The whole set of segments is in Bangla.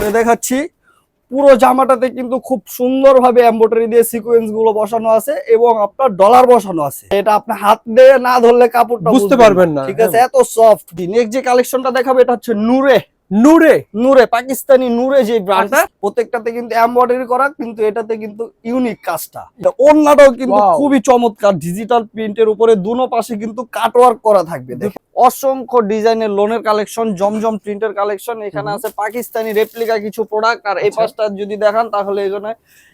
খুলে দেখাচ্ছি। পুরো জামাটাতে কিন্তু খুব সুন্দরভাবে এমব্রয়ডারি দিয়ে সিকোয়েন্সগুলো বসানো আছে এবং আপনার ডলার বসানো আছে। এটা আপনি হাত দিয়ে না ধরলে কাপড়টা বুঝতে পারবেন না, ঠিক আছে এত সফট নেক্সট যে কালেকশনটা দেখাবো এটা হচ্ছে নূরে নূরে নূরে পাকিস্তানি নূরে যে ব্র্যান্ডটা প্রত্যেকটাতে কিন্তু এমব্রয়ডারি করা কিন্তু এটাতে কিন্তু ইউনিক কাজটা। এটা ওন্নাটাও কিন্তু খুবই চমৎকার। ডিজিটাল প্রিন্টের উপরে দুনো পাশে কিন্তু কাটওয়ার্ক করা থাকবে দেখেন। অসংখ্য ডিজাইনের লোনের কালেকশন জমজম প্রিন্টের কালেকশন এখানে আছে পাকিস্তানি রেপ্লিকা কিছু প্রোডাক্ট আর এই আচ্ছা। পাশটা যদি দেখান তাহলে এখানে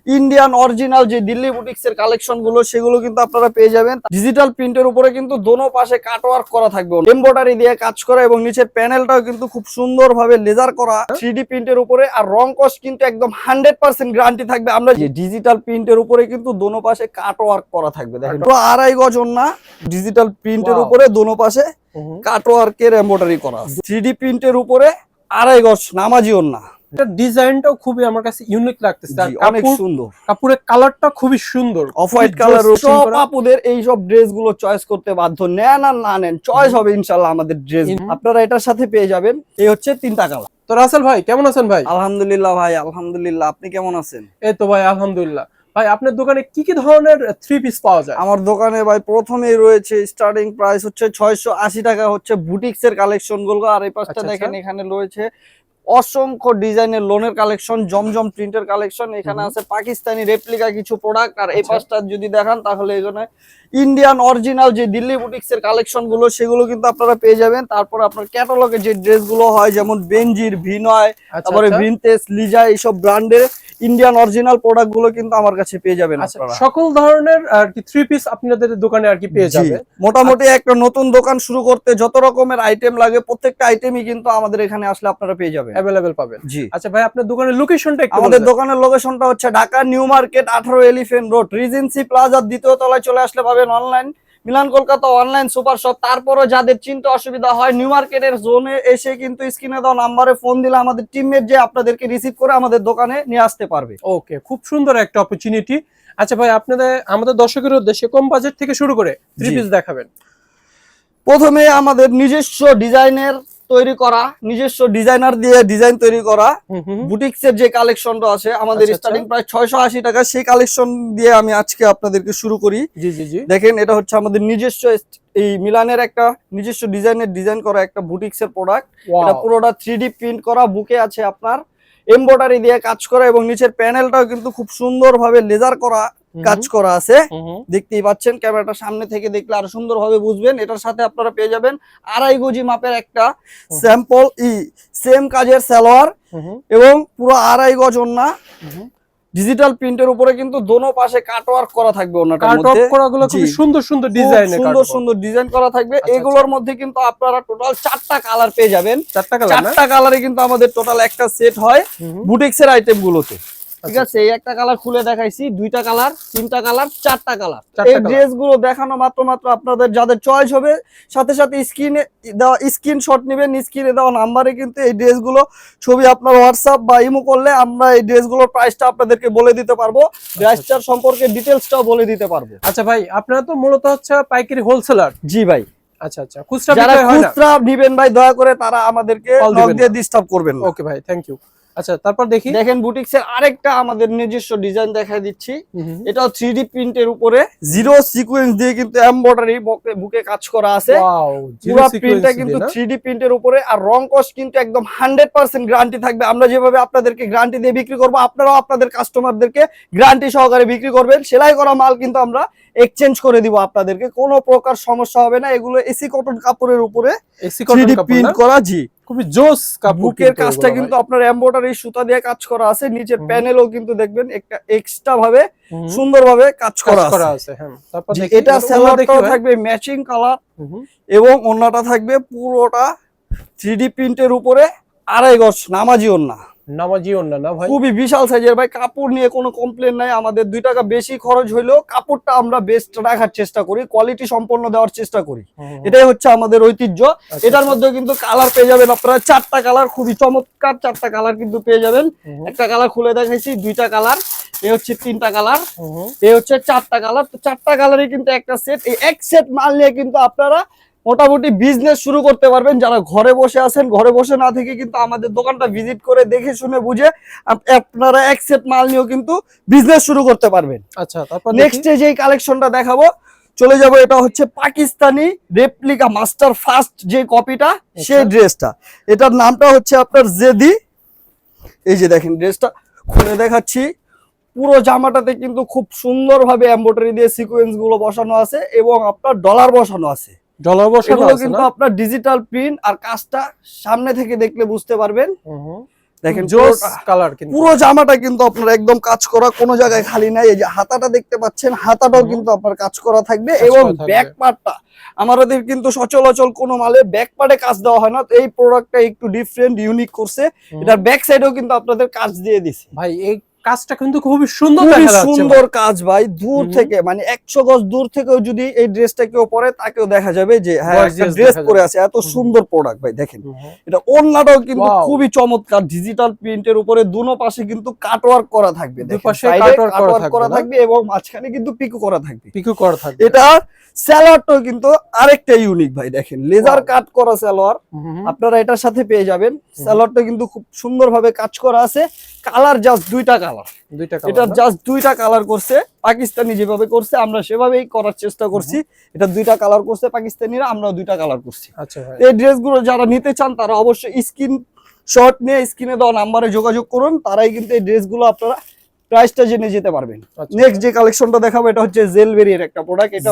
ইন্ডিয়ান অরিজিনাল যে দিল্লি বুটিক্স এর কালেকশনগুলো সেগুলো কিন্তু আপনারা পেয়ে যাবেন। ডিজিটাল প্রিন্টের উপরে কিন্তু দোনো পাশে কাটওয়ার্ক করা থাকবে। এমব্রয়ডারি দিয়ে কাজ করা এবং নিচের প্যানেলটাও কিন্তু খুব সুন্দর ভাবে লেজার করা থ্রি প্রিন্টের উপরে আর রং কস কিন্তু একদম হান্ড্রেড পার্সেন্ট গ্যারান্টি থাকবে। আমরা যে ডিজিটাল প্রিন্টের উপরে কিন্তু দোনো পাশে কাটওয়ার্ক করা থাকবে। দেখেন আড়াই গজ না ডিজিটাল প্রিন্টের উপরে দোনো পাশে কাটওয়ার্কের এমব্রয়ডারি করা থ্রিডি প্রিন্টের উপরে আড়াই গজ নামাজি না এটা ডিজাইনটাও খুবই আমার কাছে ইউনিক লাগতেছে। অনেক সুন্দর। কাপড়ের কালারটা খুবই সুন্দর। অফ হোয়াইট কালার সব আপুদের এই সব ড্রেসগুলো চয়েস করতে বাধ্য। নেন আর না নেন চয়েস হবে ইনশাল্লাহ আমাদের ড্রেস আপনারা এটার সাথে পেয়ে যাবেন। এই হচ্ছে তিনটা কালার তো রাসেল ভাই কেমন আছেন ভাই? আলহামদুলিল্লাহ ভাই আলহামদুলিল্লাহ। আপনি কেমন আছেন? এই তো ভাই আলহামদুলিল্লাহ। ভাই আপনার দোকানে কি কি ধরনের থ্রি পিস পাওয়া যায় আমার দোকানে ভাই প্রথমেই রয়েছে স্টার্টিং প্রাইস হচ্ছে ছয়শো আশি টাকা হচ্ছে বুটিক্স এর কালেকশনগুলো আর এই পাশটা আচ্ছা, দেখেন আচ্ছা। এখানে রয়েছে অসংখ্য ডিজাইনের লোনের কালেকশন জমজম প্রিন্টের কালেকশন। এখানে আছে পাকিস্তানি রেপ্লিকা কিছু প্রোডাক্ট আর এই আচ্ছা। পাশটা যদি দেখান তাহলে এখানে ইন্ডিয়ান অরিজিনাল যে দিল্লি বুটিক্স এর কালেকশনগুলো সেগুলো কিন্তু আপনারা পেয়ে যাবেন। তারপর আপনার ক্যাটালগে যে ড্রেসগুলো হয় যেমন বেনজির ভিনয় আচ্ছা, তারপরে আচ্ছা। ভিনতেজ লিজা এইসব ব্র্যান্ডের ইন্ডিয়ান অরিজিনাল প্রোডাক্টগুলো কিন্তু আমার কাছে পেয়ে যাবেন আচ্ছা আপনারা। সকল ধরনের আর কি থ্রি পিস আপনাদের দোকানে আর কি পেয়ে যাবে মোটামুটি একটা নতুন দোকান শুরু করতে যত রকমের আইটেম লাগে প্রত্যেকটা আইটেমই কিন্তু আমাদের এখানে আসলে আপনারা পেয়ে যাবেন। অ্যাভেলেবেল পাবেন। জি। আচ্ছা ভাই আপনার দোকানের লোকেশনটা একটু আমাদের দোকানের লোকেশনটা হচ্ছে ঢাকা নিউ মার্কেট আঠারো এলিফেন্ট রোড রিজেন্সি প্লাজার দ্বিতীয় তলায় চলে আসলে পাবেন online Milan Kolkata online super shop তারপরও যাদের চিন্তা অসুবিধা হয় নিউ মার্কেটের জোনে এসে কিন্তু স্ক্রিনে দেওয়া নাম্বারে ফোন দিলে আমাদের টিমমেট যে আপনাদেরকে রিসিভ করে আমাদের দোকানে নিয়ে আসতে পারবে। ওকে খুব সুন্দর একটা অপরচুনিটি আচ্ছা ভাই আপনাদের আমাদের দর্শকের উদ্দেশ্যে কম বাজেট থেকে শুরু করে থ্রি পিস দেখাবেন। প্রথমে আমাদের নিজস্ব ডিজাইনের তৈরি করা নিজস্ব ডিজাইনার দিয়ে ডিজাইন তৈরি করা হুম হুম হুম। বুটিক্স এর যে কালেকশনটা আছে আমাদের আচ্ছা, আচ্ছা। স্টার্টিং প্রায় ছয়শো আশি টাকা সেই কালেকশন দিয়ে আমি আজকে আপনাদেরকে শুরু করি দেখেন এটা হচ্ছে আমাদের নিজস্ব এই মিলানের একটা নিজস্ব ডিজাইনের ডিজাইন করা একটা বুটিক্স এর প্রোডাক্ট এটা পুরোটা থ্রি প্রিন্ট করা বুকে আছে আপনার এমব্রয়ডারি দিয়ে কাজ করা এবং নিচের প্যানেলটাও কিন্তু খুব সুন্দরভাবে লেজার করা কাজ করা আছে। দেখতেই পাচ্ছেন ক্যামেরাটা সামনে থেকে দেখলে আরও সুন্দরভাবে বুঝবেন। এটার সাথে আপনারা পেয়ে যাবেন আড়াই গজি মাপের একটা স্যাম্পল ই সেম কাজের সালোয়ার হুম। এবং পুরো আড়াই গজ ওন্না হুম। ডিজিটাল প্রিন্টের উপরে কিন্তু দোনো পাশে কাটওয়ার্ক করা থাকবে ওনাটার কাট মধ্যে। করাগুলো খুব সুন্দর সুন্দর ডিজাইনে সুন্দর সুন্দর ডিজাইন করা থাকবে। আচ্ছা, এগুলোর মধ্যে কিন্তু আপনারা টোটাল চারটা কালার পেয়ে যাবেন। চারটা কালার না? চারটা কালারে কিন্তু আমাদের টোটাল একটা সেট হয় হুম হুম। বুটিক্স এর আইটেম গুলোতে। ঠিক আচ্ছা, আছে এই একটা কালার খুলে দেখাইছি দুইটা কালার তিনটা কালার চারটা কালার। এই ড্রেসগুলো দেখানো মাত্র মাত্র আপনাদের যাদের চয়েস হবে সাথে সাথে স্ক্রিনে দেওয়া স্ক্রিনশট নেবেন স্ক্রিনে দেওয়া নাম্বারে কিন্তু এই ড্রেসগুলো ছবি আপনার হোয়াটসঅ্যাপ বা ইমো করলে আমরা এই ড্রেসগুলোর প্রাইসটা আপনাদেরকে বলে দিতে পারব। প্রাইসটার সম্পর্কে ডিটেলসটাও বলে দিতে পারব। আচ্ছা ভাই আপনারা তো মূলত হচ্ছে পাইকারি হোলসেলার জি ভাই। আচ্ছা আচ্ছা। খুচরা যারা খুচরা নিবেন ভাই দয়া করে তারা আমাদেরকে নক দিয়ে। ডিস্টার্ব করবেন ওকে ভাই থ্যাংক ইউ আচ্ছা তারপর দেখি। দেখেন বুটিক্স এর আরেকটা আমাদের নিজস্ব ডিজাইন দেখাই দিচ্ছি। এটাও থ্রি ডি প্রিন্টের উপরে। জিরো সিকোয়েন্স দিয়ে কিন্তু এমব্রয়ডারি বুকে কাজ করা আছে। পুরো প্রিন্টটা কিন্তু? থ্রি ডি প্রিন্টের উপরে আর রং কস্ট কিন্তু একদম হান্ড্রেড পার্সেন্ট গ্যারান্টি থাকবে। আমরা যেভাবে আপনাদেরকে গ্যারান্টি দিয়ে বিক্রি করব আপনারাও আপনাদের কাস্টমারদেরকে গ্যারান্টি সহকারে বিক্রি করবেন। সেলাই করা মাল কিন্তু আমরা এক্সচেঞ্জ করে দিব আপনাদেরকে। কোনো প্রকার সমস্যা হবে না। এগুলো এসি কটন কাপড়ের উপরে ডি কাপড় প্রিন্ট করা জি। খুবই জোস বুকের কাজটা কিন্তু আপনার এমব্রয়ডারি সুতা দিয়ে কাজ করা আছে নিচের। প্যানেলও কিন্তু দেখবেন একটা এক্সট্রা ভাবে সুন্দর ভাবে সুন্দরভাবে কাজ করা আছে হ্যাঁ তারপর এটা সেলারটাও। থাকবে ম্যাচিং কালার। এবং ওন্নাটা থাকবে পুরোটা থ্রিডি প্রিন্টের উপরে আড়াই গজ নামাজি ওন্না নামাজি না ভাই খুবই বিশাল সাইজের ভাই কাপড় নিয়ে কোনো কমপ্লেন নাই আমাদের দুই টাকা বেশি খরচ হইলেও কাপড়টা আমরা বেস্ট রাখার চেষ্টা করি কোয়ালিটি সম্পন্ন দেওয়ার চেষ্টা করি। এটাই হচ্ছে আমাদের ঐতিহ্য আচ্ছা, এটার আচ্ছা। মধ্যে কিন্তু কালার পেয়ে যাবেন আপনারা চারটা কালার খুবই চমৎকার চারটা কালার কিন্তু পেয়ে যাবেন। একটা কালার খুলে দেখাইছি দুইটা কালার এ হচ্ছে তিনটা কালার। এ হচ্ছে চারটা কালার তো চারটা কালারই কিন্তু একটা সেট এই এক সেট মাল নিয়ে কিন্তু আপনারা মোটামুটি বিজনেস শুরু করতে পারবেন। যারা ঘরে বসে আছেন ঘরে বসে না থেকে কিন্তু আমাদের দোকানটা ভিজিট করে দেখে শুনে বুঝে আপ- আপনারা একসেট মাল নিয়েও কিন্তু বিজনেস শুরু করতে পারবেন। আচ্ছা তারপর নেক্সট যেই কালেকশনটা দেখাবো চলে যাব এটা হচ্ছে পাকিস্তানি রেপ্লিকা মাস্টার ফার্স্ট যে কপিটা সেই আচ্ছা। ড্রেসটা এটার নামটা হচ্ছে আপনার জেদি। এই যে দেখেন ড্রেসটা খুলে দেখাচ্ছি। পুরো জামাটাতে কিন্তু খুব সুন্দরভাবে এমব্রয়ডারি দিয়ে সিকোয়েন্সগুলো বসানো আছে এবং আপনার ডলার বসানো আছে। ডলার বসানো আছে কিন্তু আপনার ডিজিটাল প্রিন্ট আর কাজটা সামনে থেকে দেখলে বুঝতে পারবেন। দেখেন জোস কালার কিন্তু। পুরো জামাটা কিন্তু আপনার একদম কাজ করা কোনো জায়গায় খালি নাই। এই যে হাতাটা দেখতে পাচ্ছেন হাতাটাও কিন্তু আপনার কাজ করা থাকবে এবং। ব্যাক পার্টটা আমাদের কিন্তু সচলাচল কোনো মালে ব্যাক পার্টে কাজ দেওয়া হয় না। তো এই প্রোডাক্টটা একটু ডিফারেন্ট ইউনিক করছে। এটার ব্যাক সাইডেও কিন্তু আপনাদের কাজ দিয়ে দিছে। ভাই এই কাজটা কিন্তু খুবই সুন্দর দেখা যাচ্ছে সুন্দর কাজ ভাই দূর থেকে মানে একশো গজ দূর থেকেও যদি এই ড্রেসটা কেউ পরে তাকেও দেখা যাবে যে হ্যাঁ ড্রেস পরে আছে এত সুন্দর প্রোডাক্ট ভাই দেখেন। এটা ওন্নাটাও কিন্তু খুবই চমৎকার ডিজিটাল প্রিন্টের উপরে দুনো পাশে কিন্তু কাটওয়ার্ক করা থাকবে থাকবে, করা থাকবে এবং মাঝখানে কিন্তু পিকো করা থাকবে। পিকো করা থাকবে। এটা স্যালোয়ারটাও কিন্তু আরেকটা ইউনিক ভাই দেখেন। লেজার কাট করা স্যালোয়ার আপনারা এটার সাথে পেয়ে যাবেন। স্যালোয়ারটা কিন্তু খুব সুন্দরভাবে কাজ করা আছে। কালার জাস্ট দুইটা কালার দুইটা এটা জাস্ট দুইটা কালার করছে পাকিস্তানি যেভাবে করছে আমরা সেভাবেই করার চেষ্টা করছি। এটা দুইটা কালার করছে পাকিস্তানিরা আমরাও দুইটা কালার করছি। আচ্ছা এই ড্রেসগুলো যারা নিতে চান তারা অবশ্যই স্ক্রিন শট নিয়ে স্ক্রিনে দেওয়া নাম্বারে যোগাযোগ করুন তারাই কিন্তু এই ড্রেসগুলো আপনারা প্রাইসটা জেনে যেতে পারবেন। আচ্ছা। নেক্সট যে কালেকশনটা দেখাবো এটা হচ্ছে জেলবেরির একটা প্রোডাক্ট এটা?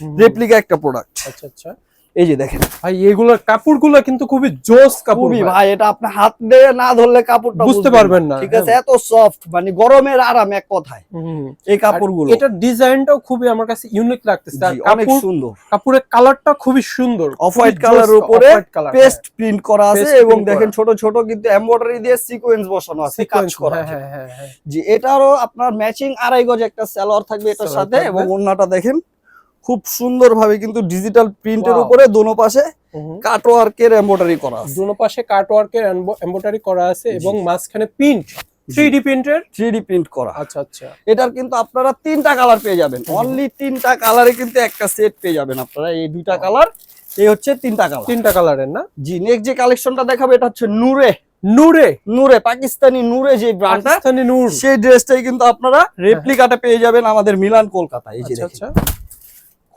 হুম, রেপ্লিকা একটা প্রোডাক্ট আচ্ছা আচ্ছা। এই যে দেখেন ভাই এগুলোর কাপড়গুলো কিন্তু খুবই জোস কাপড় ভাই। এটা আপনি হাত দিয়ে না ধরলে কাপড়টা বুঝতে পারবেন না, ঠিক আছে হ্যাঁ। এত সফট মানে গরমের আরাম এক কথায়। এই কাপড়গুলো এটার ডিজাইনটাও খুবই আমার কাছে ইউনিক লাগতেছে অনেক সুন্দর কাপড়ের কালারটা খুবই সুন্দর অফ হোয়াইট কালারের উপরে পেস্ট প্রিন্ট করা আছে এবং দেখেন ছোট ছোট কিন্তু এমব্রয়ডারি দিয়ে সিকোয়েন্স বসানো হ্যাঁ। আছে কাজ করা হ্যাঁ, আছে। হ্যাঁ, হ্যাঁ, হ্যাঁ। জি এটারও আপনার ম্যাচিং আড়াই গজ একটা সালোয়ার থাকবে এটার সাথে এবং ওন্নাটা দেখেন খুব সুন্দর ভাবে কিন্তু ডিজিটাল প্রিন্টের. উপরে দোনো পাশে। কাটওয়ার্কের এমব্রয়ডারি করা আছে। দুনো পাশে কাটওয়ার্কের এমব্রয়ডারি করা আছে এবং মাঝখানে প্রিন্ট থ্রি ডি প্রিন্টের 3D প্রিন্ট করা। আচ্ছা আচ্ছা। এটার কিন্তু আপনারা তিনটা কালার পেয়ে যাবেন। অনলি তিনটা কালারে কিন্তু একটা সেট পেয়ে যাবেন আপনারা। এই দুইটা কালার এই হচ্ছে তিনটা কালার তিনটা কালারের না? জি নেক্সট যে কালেকশনটা দেখাবো এটা হচ্ছে নূরে নূরে নূরে পাকিস্তানি নূরে যে ব্র্যান্ডটা পাকিস্তানি নূর সেই ড্রেসটাই কিন্তু আপনারা রেপ্লিকাটা পেয়ে যাবেন আমাদের মিলান কলকাতা এই যে আচ্ছা।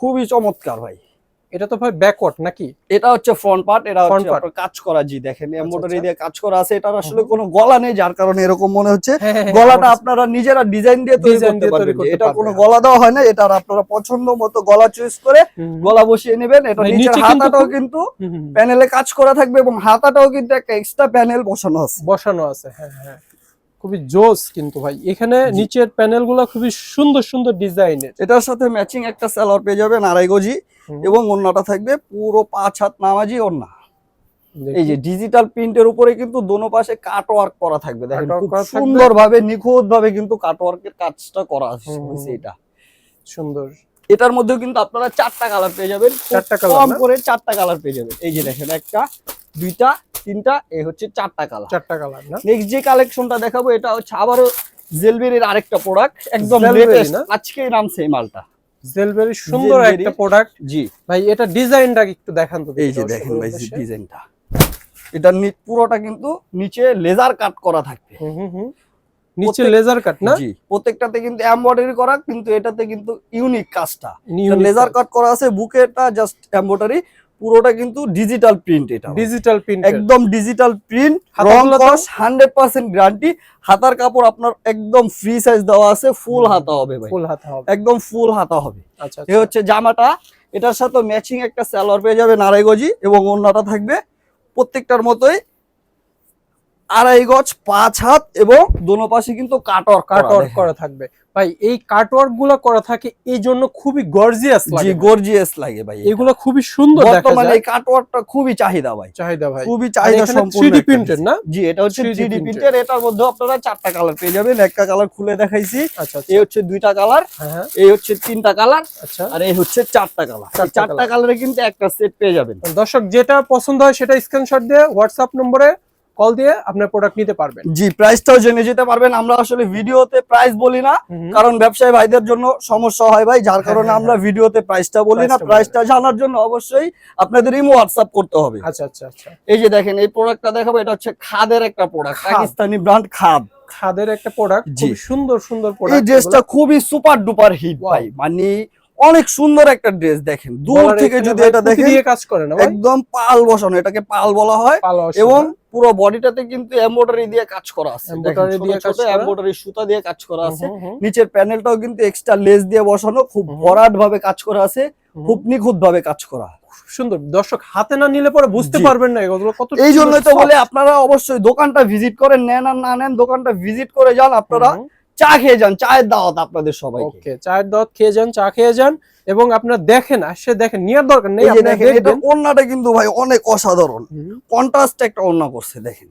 খুবই চমৎকার ভাই। এটা তো ভাই ব্যাকওয়ার্ড নাকি? এটা হচ্ছে ফ্রন্ট পার্ট এটা হচ্ছে আপনার কাজ করা জি দেখেন এমব্রয়ডারি আচ্ছা। দিয়ে কাজ করা আছে এটার আসলে কোনো গলা নেই যার কারণে এরকম মনে হচ্ছে। হ্যাঁ, হ্যাঁ, হ্যাঁ, গলাটা আপনারা নিজেরা ডিজাইন দিয়ে তৈরি করতে পারবেন এটা কোনো। গলা দেওয়া হয় না এটা আপনারা পছন্দ মতো গলা চয়েস করে গলা বসিয়ে নেবেন এটা নিচের নিচে হাতাটাও কিন্তু প্যানেলে কাজ করা থাকবে এবং হাতাটাও কিন্তু একটা এক্সট্রা প্যানেল বসানো আছে। বসানো আছে হ্যাঁ হ্যাঁ। খুবই জোস কিন্তু ভাই। এখানে নিচের প্যানেলগুলা খুবই সুন্দর সুন্দর ডিজাইনের। এটার সাথে ম্যাচিং একটা সালোয়ার পেয়ে যাবেন আড়াই গজি এবং ওন্নাটা থাকবে পুরো পাঁচ হাত নামাজি ওন্না। এই যে ডিজিটাল প্রিন্টের উপরে কিন্তু দোনো পাশে কাট ওয়ার্ক করা থাকবে। দেখেন। সুন্দর ভাবে নিখুঁত ভাবে কিন্তু কাট ওয়ার্কের কাজটা করা হয়েছে এটা। সুন্দর। এটার মধ্যেও কিন্তু আপনারা চারটা কালার পেয়ে যাবেন। চারটা কালার কম করে চারটা কালার পেয়ে যাবেন। এই যে দেখেন একটা দুইটা তিনটা এই হচ্ছে চারটা কালার চারটা কালার না? নেক্সট যে কালেকশনটা দেখাবো এটা হচ্ছে আবারও জেলবেরির আরেকটা প্রোডাক্ট একদম লেটেস্ট না? আজকেই নামছে এই মালটা। জেলবেরি সুন্দর একটা প্রোডাক্ট জি। ভাই এটা ডিজাইনটা একটু দেখান তো এই যে দেখেন ভাই। ডিজাইনটা। এটা পুরোটা কিন্তু নিচে লেজার কাট করা থাকবে। হুম, হুম, হুম। নিচে লেজার কাট না? জি প্রত্যেকটাতে কিন্তু এমব্রয়ডারি করা কিন্তু এটাতে কিন্তু ইউনিক কাজটা। লেজার কাট করা আছে বুকেটা জাস্ট এমব্রয়ডারি পুরোটা কিন্তু ডিজিটাল প্রিন্ট এটা ডিজিটাল প্রিন্ট একদম ডিজিটাল প্রিন্ট রং কস হান্ড্রেড পার্সেন্ট গ্যারান্টি হাতার কাপড় আপনার একদম ফ্রি সাইজ দেওয়া আছে ফুল হাতা হবে ভাই। ফুল হাতা হবে। একদম ফুল হাতা হবে। আচ্ছা এই হচ্ছে জামাটা। এটার সাথে ম্যাচিং একটা সালোয়ার পেয়ে যাবে নারায়গজি এবং অন্যটা থাকবে প্রত্যেকটার মতোই। আড়াই গজ পাঁচ হাত এবং দোনো পাশে কিন্তু কাটওয়ার্ক কাটওয়ার্ক করা থাকবে। ভাই এই কাটওয়ার্কগুলো করা থাকে এই জন্য খুবই গর্জিয়াস জি লাগে। গর্জিয়াস লাগে ভাই। এগুলো খুবই সুন্দর দেখা বর্তমানে যায়। এই কাটওয়ার্কটা খুবই চাহিদা ভাই। চাহিদা ভাই। খুবই চাহিদা সম্পূর্ণ 3D একটা printed না? জি এটা হচ্ছে 3D 3D printed। প্রিন্টের এটার মধ্যে আপনারা চারটা কালার পেয়ে যাবেন। একটা কালার খুলে দেখাইছি। আচ্ছা আচ্ছা। এই হচ্ছে দুইটা কালার হ্যাঁ হ্যাঁ। এই হচ্ছে তিনটা কালার আচ্ছা। আর এই হচ্ছে চারটা কালার চারটা। কালারে কিন্তু একটা সেট পেয়ে যাবেন। দর্শক যেটা পছন্দ হয় সেটা স্ক্রিনশট দিয়ে হোয়াটসঅ্যাপ নম্বরে কল দিয়ে আপনার প্রোডাক্ট নিতে পারবেন। জি প্রাইসটাও জেনে যেতে পারবেন। আমরা আসলে ভিডিওতে প্রাইস বলি না কারণ ব্যবসায়ী ভাইদের জন্য সমস্যা হয় ভাই যার কারণে হ্যাঁ, আমরা ভিডিওতে প্রাইসটা বলি না। প্রাইসটা জানার জন্য অবশ্যই আপনাদের ইমো হোয়াটসঅ্যাপ করতে হবে। আচ্ছা আচ্ছা আচ্ছা। এই যে দেখেন এই প্রোডাক্টটা দেখাবো এটা হচ্ছে খাদের একটা প্রোডাক্ট। পাকিস্তানি ব্র্যান্ড খাদ। খাদের একটা প্রোডাক্ট জি। খুব সুন্দর সুন্দর এই প্রোডাক্ট ড্রেসটা খুবই সুপার ডুপার হিট ভাই মানে অনেক সুন্দর একটা ড্রেস দেখেন। দূর থেকে যদি এটা দেখেন কাজ করে না একদম পাল বসানো এটাকে পাল বলা হয়। এবং পুরো বডিটাতে কিন্তু এমব্রয়ডারি দিয়ে কাজ করা আছে। এমব্রয়ডারি সুতা দিয়ে কাজ করা আছে। নিচের প্যানেলটাও কিন্তু এক্সট্রা লেস দিয়ে বসানো খুব। ভরাট ভাবে কাজ করা আছে। খুব নিখুঁত ভাবে কাজ করা। সুন্দর। দর্শক হাতে না নিলে পরে বুঝতে পারবেন না এগুলো কত এই জন্যই তো বলে আপনারা অবশ্যই দোকানটা ভিজিট করেন নেন আর না নেন দোকানটা ভিজিট করে যান আপনারা। চা খেয়ে যান চায়ের দাওয়াত আপনাদের সবাই ওকে চায়ের দাওয়াত খেয়ে যান চা খেয়ে যান এবং আপনারা দেখেন আসে দেখেন নেওয়ার দরকার নেই ওন্নাটা কিন্তু ভাই অনেক অসাধারণ। কন্ট্রাস্ট একটা ওন্না করছে দেখেন।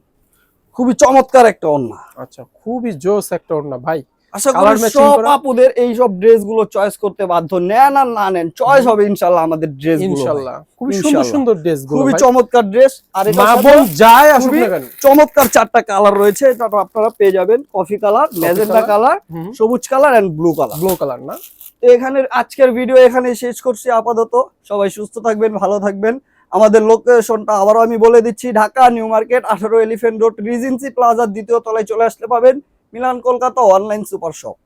খুবই চমৎকার একটা ওন্না আচ্ছা খুবই জোস একটা ওড়না ভাই। আশা করি সব আপুদের এই সব ড্রেসগুলো চয়েস করতে বাধ্য। নেন আর না নেন চয়েস হবে ইনশাল্লাহ আমাদের ড্রেসগুলো ইনশাআল্লাহ খুবই সুন্দর সুন্দর ড্রেসগুলো খুবই চমৎকার ড্রেস আর এটা মা বোন যায় কেন। চমৎকার চারটা কালার রয়েছে এটা আপনারা পেয়ে যাবেন। কফি কালার ম্যাজেন্টা কালার সবুজ colour and blue colour blue colour না? তো এখানে আজকের ভিডিও এখানে শেষ করছি আপাতত। সবাই সুস্থ থাকবেন ভালো থাকবেন। আমাদের লোকেশনটা আবারও আমি বলে দিচ্ছি ঢাকা নিউ মার্কেট আঠারো এলিফেন্ট রোড রিজেন্সি প্লাজার দ্বিতীয় তলায় চলে আসলে পাবেন। Milan Kolkata online super shop